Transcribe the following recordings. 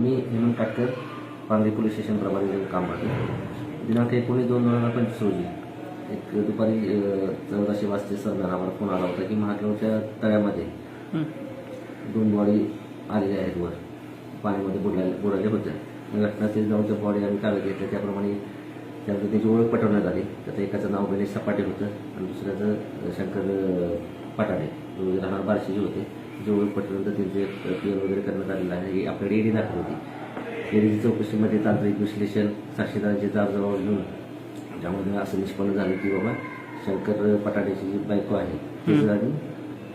मी Hemant Katkar Pangri police station प्रभारी काम करतो. दिनांक एकोणीस दोन दोन हजार पंचवीस रोजी एक दुपारी चौदाशे वाजते दरम्यान आम्हाला फोन आला होता की महागावच्या तळ्यामध्ये. दोन बॉडी आलेल्या आहेत वर. पाण्यामध्ये बुडाले बुडाले होत्या. या घटनास्थळी जाऊन त्या बॉडी आम्ही कागद घेतल्या. त्याप्रमाणे त्यामध्ये त्याची ओळख पटवण्यात आली. त्याचं एकाचं नाव गणेश सपाटे होतं आणि दुसऱ्याचं शंकर पटाडे राहणार बारशीचे होते. पटवल्यानंतर त्यांचे क्लिअर वगैरे करण्यात आलेलं आहे ही आपल्याकडे ईडी दाखल होती. ईडीची चौकशीमध्ये तांत्रिक विश्लेषण साक्षीदारांची जाब घेऊन ज्यामध्ये असं निष्पन्न झालं की बाबा शंकर पटाड्याची जी बायको आहे ती आणि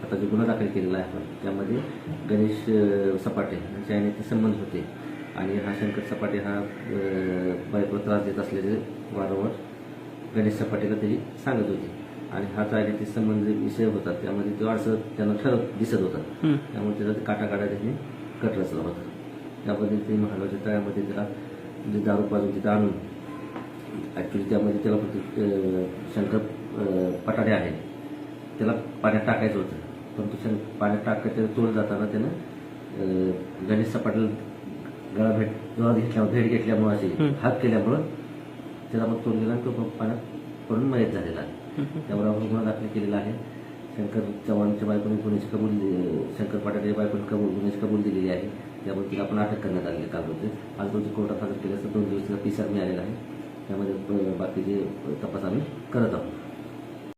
आता जो गुन्हा दाखल केलेला आहे आपण त्यामध्ये गणेश सपाटे यांचे आणि ते संबंध होते. आणि हा शंकर सपाटे हा बायको त्रास देत असल्याचे वारंवार गणेश सपाटेला त्याची सांगत होती. आणि हा ते संबंध विषय होता त्यामध्ये तो अडसर त्यांना ठरत दिसत होता. त्यामुळे त्याचा काटा काढा त्याने कट रचला होता. त्यामध्ये ते महागाच्या तळ्यामध्ये त्याला जे दारू पाजून तिथं आणून ॲक्च्युली त्यामध्ये त्याला फक्त शंकर पटाडे आहे त्याला पाण्यात टाकायचं होतं. परंतु शं पाण्यात टाकायचं तोड जाताना त्यानं गणेश सपाटला गळा भेट गळा घेतल्यामुळे भेट घेतल्यामुळे असे. हात केल्यामुळं त्याला मग तोड गेला आणि तो पाण्यात पडून मयत झालेला आहे. त्यावर आपण गुन्हा दाखल केलेला आहे. शंकर चव्हाणच्या बायकोने गुन्ह्याची कबूल शंकर पाटाच्या बायकोने कबूल गुन्ह्याची कबूल दिलेली आहे. त्यामुळे तिला आपण अटक करण्यात आलेली काल होते आज रोजी कोर्टात हजर केल्याचं दोन दिवसाचा पी मिळालेला आहे. त्यामध्ये बाकीचे तपास आम्ही करत आहोत.